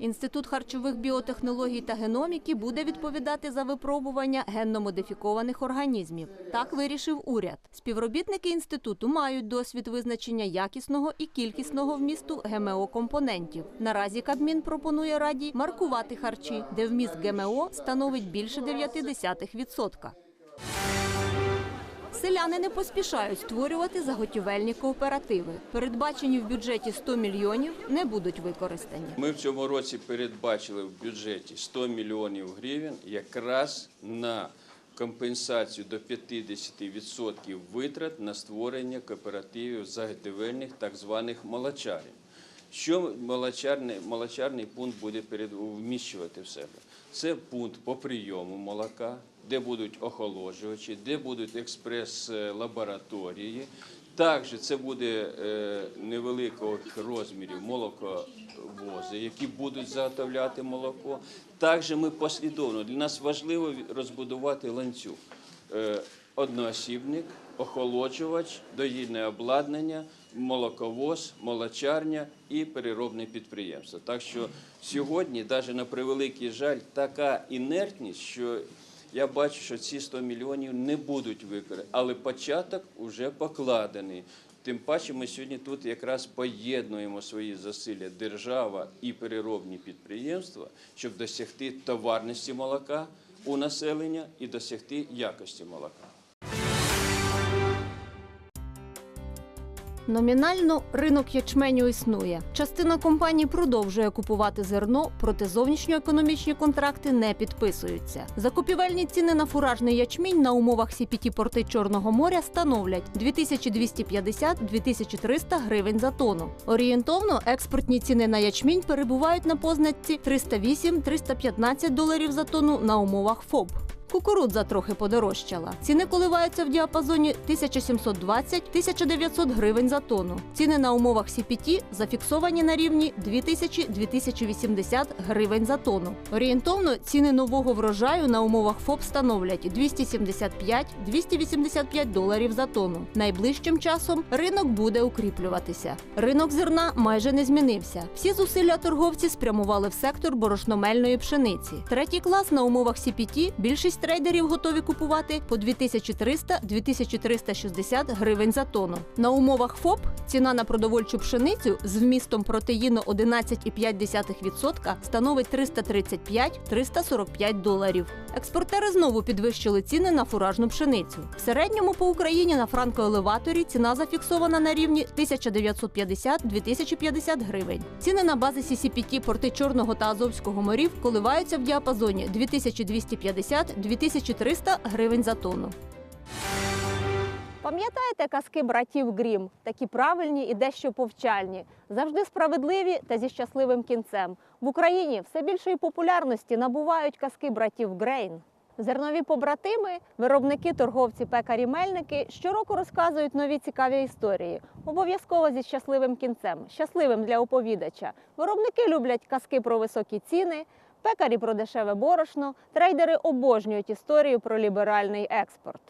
Інститут харчових біотехнологій та геноміки буде відповідати за випробування генно-модифікованих організмів. Так вирішив уряд. Співробітники інституту мають досвід визначення якісного і кількісного вмісту ГМО-компонентів. Наразі Кабмін пропонує раді маркувати харчі, де вміст ГМО становить більше 0,9%. Селяни не поспішають створювати заготівельні кооперативи. Передбачені в бюджеті 100 мільйонів не будуть використані. Ми в цьому році передбачили в бюджеті 100 мільйонів гривень якраз на компенсацію до 50% витрат на створення кооперативів заготівельних так званих молочарів. Що молочарний, молочарний пункт буде перед, вміщувати в себе? Це пункт по прийому молока, де будуть охолоджувачі, де будуть експрес-лабораторії. Також це буде е, невеликого розмірів молоковози, які будуть заготовляти молоко. Також ми послідовно для нас важливо розбудувати ланцюг. Е, одноосібник, охолоджувач, доїльне обладнання, молоковоз, молочарня і переробне підприємство. Так що сьогодні, навіть на превеликий жаль, така інертність, що я бачу, що ці 100 мільйонів не будуть використані, але початок вже покладений. Тим паче ми сьогодні тут якраз поєднуємо свої зусилля держава і переробні підприємства, щоб досягти товарності молока у населення і досягти якості молока. Номінально ринок ячменю існує. Частина компаній продовжує купувати зерно, проте зовнішньоекономічні контракти не підписуються. Закупівельні ціни на фуражний ячмінь на умовах CPT порти Чорного моря становлять 2250-2300 гривень за тонну. Орієнтовно експортні ціни на ячмінь перебувають на позначці 308-315 доларів за тонну на умовах ФОБ. Кукурудза трохи подорожчала. Ціни коливаються в діапазоні 1720-1900 гривень за тонну. Ціни на умовах CPT зафіксовані на рівні 2000-2080 гривень за тонну. Орієнтовно ціни нового врожаю на умовах ФОП становлять 275-285 доларів за тонну. Найближчим часом ринок буде укріплюватися. Ринок зерна майже не змінився. Всі зусилля торговці спрямували в сектор борошномельної пшениці. Третій клас на умовах CPT більшість трейдерів готові купувати по 2300-2360 гривень за тонну. На умовах ФОП ціна на продовольчу пшеницю з вмістом протеїну 11,5% становить 335-345 доларів. Експортери знову підвищили ціни на фуражну пшеницю. В середньому по Україні на франкоелеваторі ціна зафіксована на рівні 1950-2050 гривень. Ціни на базі CCPT порти Чорного та Азовського морів коливаються в діапазоні 2250-2300 гривень за тонну. Пам'ятаєте казки братів Грім? Такі правильні і дещо повчальні, завжди справедливі та зі щасливим кінцем. В Україні все більшої популярності набувають казки братів Грейн. Зернові побратими, виробники, торговці, пекарі, мельники щороку розказують нові цікаві історії, обов'язково зі щасливим кінцем, щасливим для оповідача. Виробники люблять казки про високі ціни, пекарі про дешеве борошно, трейдери обожнюють історію про ліберальний експорт.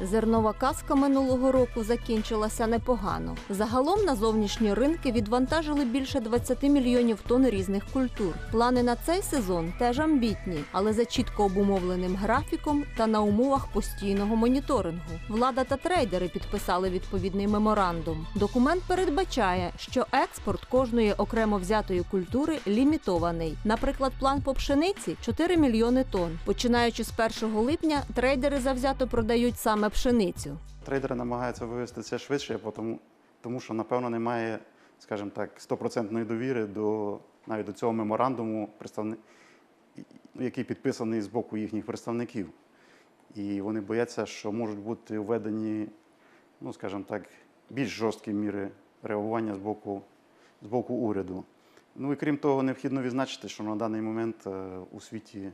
Зернова казка минулого року закінчилася непогано. Загалом на зовнішні ринки відвантажили більше 20 мільйонів тонн різних культур. Плани на цей сезон теж амбітні, але за чітко обумовленим графіком та на умовах постійного моніторингу. Влада та трейдери підписали відповідний меморандум. Документ передбачає, що експорт кожної окремо взятої культури лімітований. Наприклад, план по пшениці 4 мільйони тонн. Починаючи з 1 липня, трейдери завзято продають саме пшеницю. Трейдери намагаються вивести це швидше, тому, тому що, напевно, немає, скажімо так, стопроцентної довіри до навіть до цього меморандуму, який підписаний з боку їхніх представників. І вони бояться, що можуть бути введені, ну, скажімо так, більш жорсткі міри реагування з боку, з боку уряду. Ну і крім того, необхідно відзначити, що на даний момент е, у світі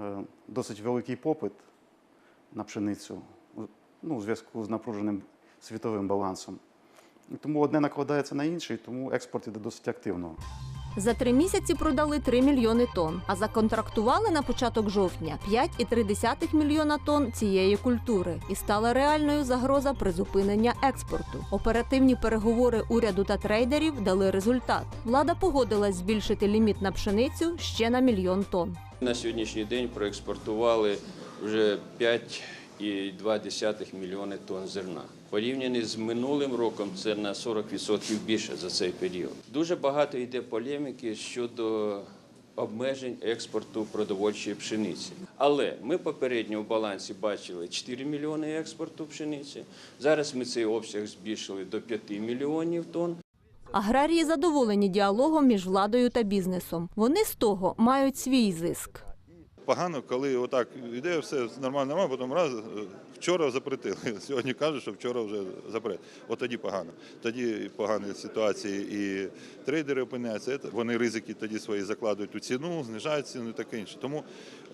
е, досить великий попит на пшеницю ну, у зв'язку з напруженим світовим балансом. Тому одне накладається на інше, і тому експорт іде досить активно. За три місяці продали 3 мільйони тонн, а законтрактували на початок жовтня 5,3 мільйона тонн цієї культури. І стала реальною загроза призупинення експорту. Оперативні переговори уряду та трейдерів дали результат. Влада погодилась збільшити ліміт на пшеницю ще на мільйон тонн. На сьогоднішній день проекспортували вже 5,2 мільйони тонн зерна. Порівняно з минулим роком це на 40% більше за цей період. Дуже багато йде полеміки щодо обмежень експорту продовольчої пшениці. Але ми попередньо в балансі бачили 4 мільйони експорту пшениці. Зараз ми цей обсяг збільшили до 5 мільйонів тонн. Аграрії задоволені діалогом між владою та бізнесом. Вони з того мають свій зиск. Погано, коли отак іде, все нормально, нормально, потім раз е, вчора запретили. Сьогодні кажуть, що вчора вже запрет. От тоді погано. Тоді погані ситуації і трейдери опиняються. Вони ризики тоді свої закладують у ціну, знижають ціну і таке інше. Тому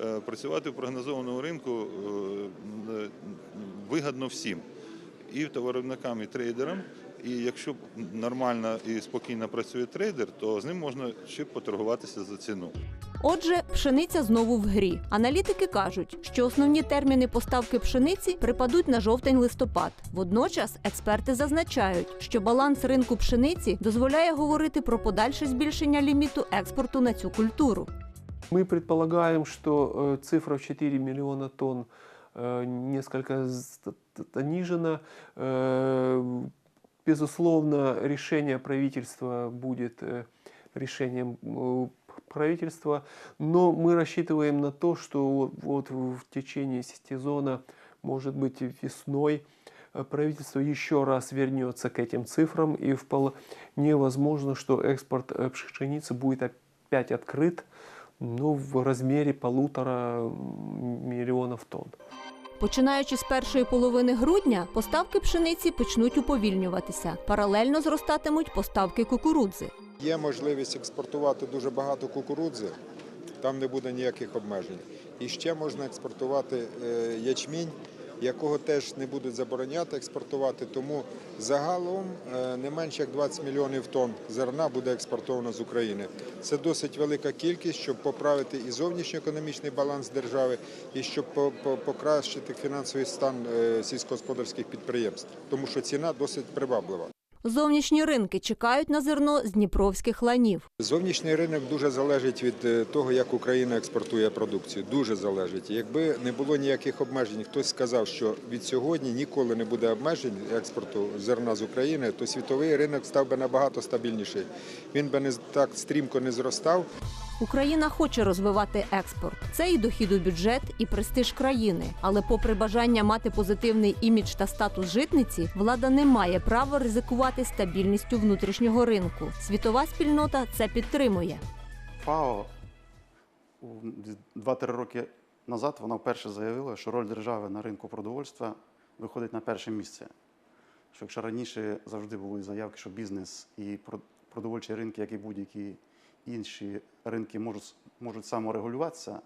е, працювати в прогнозованому ринку е, вигідно всім. І товаровиробникам, і трейдерам. І якщо нормально і спокійно працює трейдер, то з ним можна ще поторгуватися за ціну. Отже, пшениця знову в грі. Аналітики кажуть, що основні терміни поставки пшениці припадуть на жовтень-листопад. Водночас експерти зазначають, що баланс ринку пшениці дозволяє говорити про подальше збільшення ліміту експорту на цю культуру. Мы предполагаем, что э, цифра в 4 миллиона тонн э, несколько з- т- понижена. Э, Безусловно, решение правительства будет э, решением э, правительства, но мы рассчитываем на то, что вот- в течение сезона, может быть, весной, э, правительство еще раз вернется к этим цифрам, и вполне возможно, что экспорт пшеницы будет опять открыт ну, в размере полутора миллионов тонн. Починаючи з першої половини грудня, поставки пшениці почнуть уповільнюватися. Паралельно зростатимуть поставки кукурудзи. Є можливість експортувати дуже багато кукурудзи, там не буде ніяких обмежень. І ще можна експортувати е, ячмінь, якого теж не будуть забороняти експортувати. Тому загалом е, не менше як 20 мільйонів тонн зерна буде експортовано з України. Це досить велика кількість, щоб поправити і зовнішньоекономічний баланс держави, і щоб по- по- покращити фінансовий стан е, сільськогосподарських підприємств, тому що ціна досить приваблива. Зовнішні ринки чекають на зерно з дніпровських ланів. Зовнішній ринок дуже залежить від е, того, як Україна експортує продукцію. Дуже залежить. Якби не було ніяких обмежень, хтось сказав, що від сьогодні ніколи не буде обмежень експорту зерна з України, то світовий ринок став би набагато стабільніший. Він би не так стрімко не зростав. Україна хоче розвивати експорт. Це і дохід у бюджет, і престиж країни. Але, попри бажання мати позитивний імідж та статус житниці, влада не має права ризикувати стабільністю внутрішнього ринку. Світова спільнота це підтримує. ФАО 2-3 роки назад вона вперше заявила, що роль держави на ринку продовольства виходить на перше місце. Що якщо раніше завжди були заявки, що бізнес і про- продовольчі ринки, як і будь-які інші ринки, можуть, можуть саморегулюватися,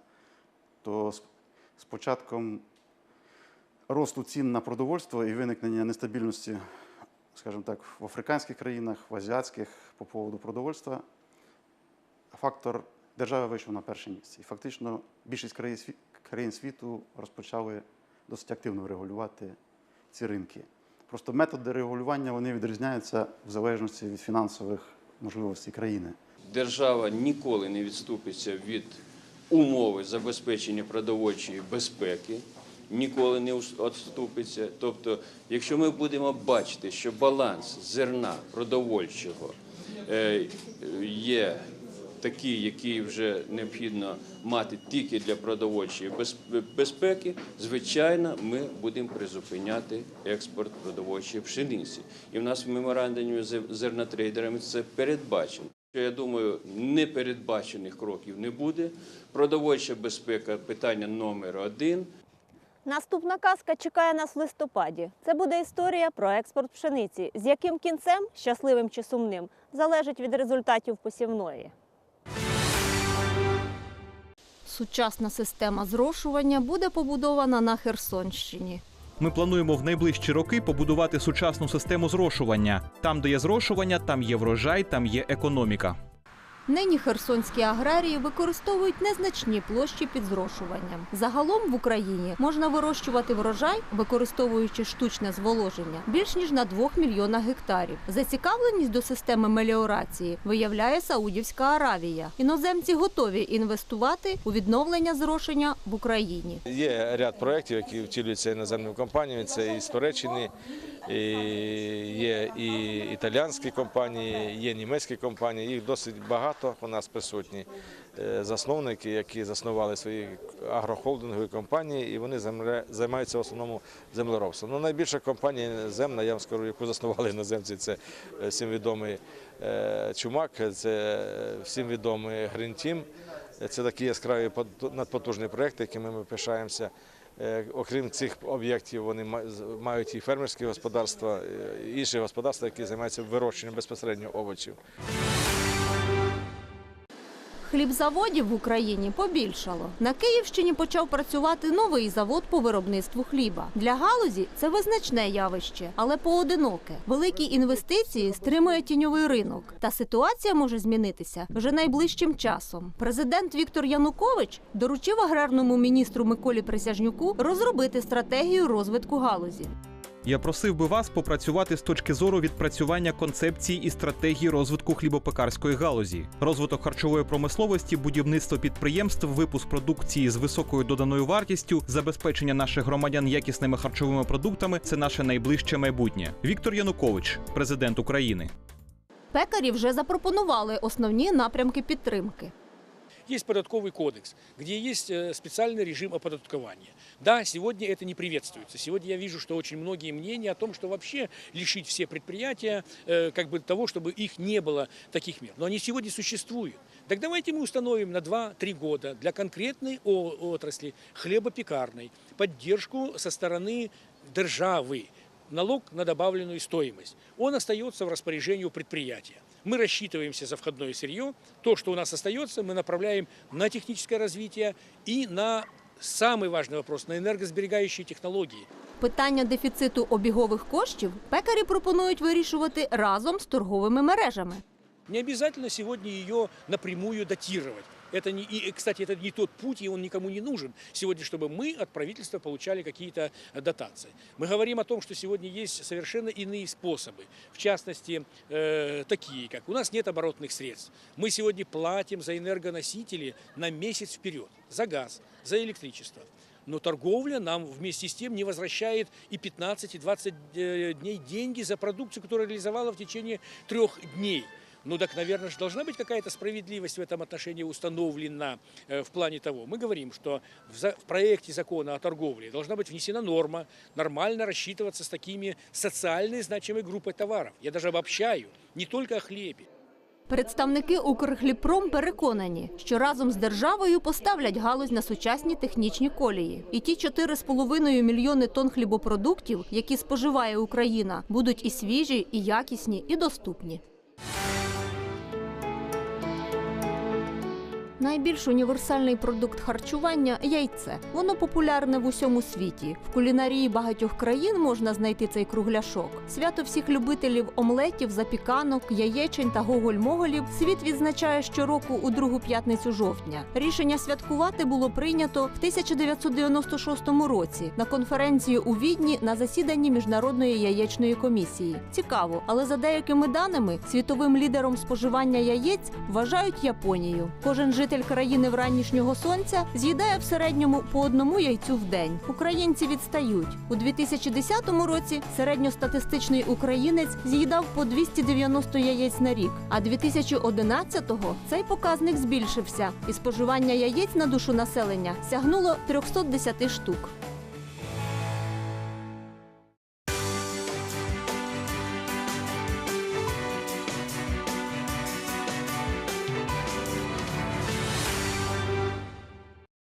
то з, початком росту цін на продовольство і виникнення нестабільності, скажімо так, в африканських країнах, в азіатських по поводу продовольства, фактор держави вийшов на перше місце. І фактично більшість країн світу розпочали досить активно регулювати ці ринки. Просто методи регулювання вони відрізняються в залежності від фінансових можливостей країни. Держава ніколи не відступиться від умови забезпечення продовольчої безпеки, ніколи не відступиться. Тобто, якщо ми будемо бачити, що баланс зерна продовольчого е, є такий, який вже необхідно мати тільки для продовольчої безпеки, звичайно, ми будемо призупиняти експорт продовольчої пшениці. І в нас в меморандумі з зернотрейдерами це передбачено. Що, Я думаю, непередбачених кроків не буде. Продовольча безпека питання номер один. Наступна казка чекає нас в листопаді. Це буде історія про експорт пшениці, з яким кінцем, щасливим чи сумним, залежить від результатів посівної. Сучасна система зрошування буде побудована на Херсонщині. Ми плануємо в найближчі роки побудувати сучасну систему зрошування. Там, де є зрошування, там є врожай, там є економіка. Нині херсонські аграрії використовують незначні площі під зрошуванням. Загалом в Україні можна вирощувати врожай, використовуючи штучне зволоження, більш ніж на 2 мільйонах гектарів. Зацікавленість до системи меліорації виявляє Саудівська Аравія. Іноземці готові інвестувати у відновлення зрошення в Україні. Є ряд проєктів, які втілюються іноземними компаніями. Це і з Туреччини, є і італіянські компанії, є німецькі компанії. Їх досить багато у нас присутні. Е, Засновники, які заснували свої агрохолдингові компанії, і вони займаються в основному землеробством. Ну, найбільша компанія земна, я вам скажу, яку заснували іноземці, це е, всім відомий е, Чумак, це всім відомий Гринтім. Це такі яскраві пот- надпотужні проекти, якими ми пишаємося. Е, Окрім цих об'єктів, вони мають і фермерські господарства, і інші господарства, які займаються вирощенням безпосередньо овочів. Хлібзаводів в Україні побільшало. На Київщині почав працювати новий завод по виробництву хліба. Для галузі це визначне явище, але поодиноке. Великі інвестиції стримує тіньовий ринок. Та ситуація може змінитися вже найближчим часом. Президент Віктор Янукович доручив аграрному міністру Миколі Присяжнюку розробити стратегію розвитку галузі. Я просив би вас попрацювати з точки зору відпрацювання концепції і стратегії розвитку хлібопекарської галузі, розвиток харчової промисловості, будівництво підприємств, випуск продукції з високою доданою вартістю, забезпечення наших громадян якісними харчовими продуктами це наше найближче майбутнє. Віктор Янукович, президент України. Пекарі вже запропонували основні напрямки підтримки. Есть податковый кодекс, где есть э, специальный режим оподаткования. Да, сегодня это не приветствуется. Сегодня я вижу, что очень многие мнения о том, что вообще лишить все предприятия э, как бы того, чтобы их не было таких мер. Но они сегодня существуют. Так давайте мы установим на 2-3 года для конкретной отрасли хлебопекарной поддержку со стороны державы налог на добавленную стоимость. Он остается в распоряжении предприятия. Мы рассчитываемся за входное сырье. То, что у нас остается, мы направляем на техническое развитие и на самый важный вопрос, на энергосберегающие технологии. Питання дефіциту обігових коштів пекарі пропонують вирішувати разом з торговими мережами. Не обязательно сегодня ее напрямую датировать. Это не, и, кстати, это не тот путь, и он никому не нужен сегодня, чтобы мы от правительства получали какие-то э, дотации. Мы говорим о том, что сегодня есть совершенно иные способы. В частности, э, такие, как у нас нет оборотных средств. Мы сегодня платим за энергоносители на месяц вперед, за газ, за электричество. Но торговля нам вместе с тем не возвращает и 15, и 20 э, дней деньги за продукцию, которую реализовала в течение трех дней. Ну так, наверное, же должна быть какая-то справедливость в этом отношении установлена э, в плане того. Мы говорим, что в, за- в проекте закона о торговле должна быть внесена норма нормально рассчитываться с такими социально значимой группой товаров. Я даже обобщаю, не только о хлебе. Представники Укрхлібпром переконані, що разом з державою поставлять галузь на сучасні технічні колії. І ті 4,5 мільйони тонн хлібопродуктів, які споживає Україна, будуть і свіжі, і якісні, і доступні. Найбільш універсальний продукт харчування яйце. Воно популярне в усьому світі. В кулінарії багатьох країн можна знайти цей кругляшок. Свято всіх любителів омлетів, запіканок, яєчень та гоголь-моголів світ відзначає щороку у другу п'ятницю жовтня. Рішення святкувати було прийнято в 1996 році на конференції у Відні на засіданні міжнародної яєчної комісії. Цікаво, але за деякими даними світовим лідером споживання яєць вважають Японію. Кожен житель країни вранішнього сонця з'їдає в середньому по одному яйцю в день. Українці відстають у 2010 році. Середньостатистичний українець з'їдав по 290 яєць на рік. А 2011-го цей показник збільшився, і споживання яєць на душу населення сягнуло 310 штук.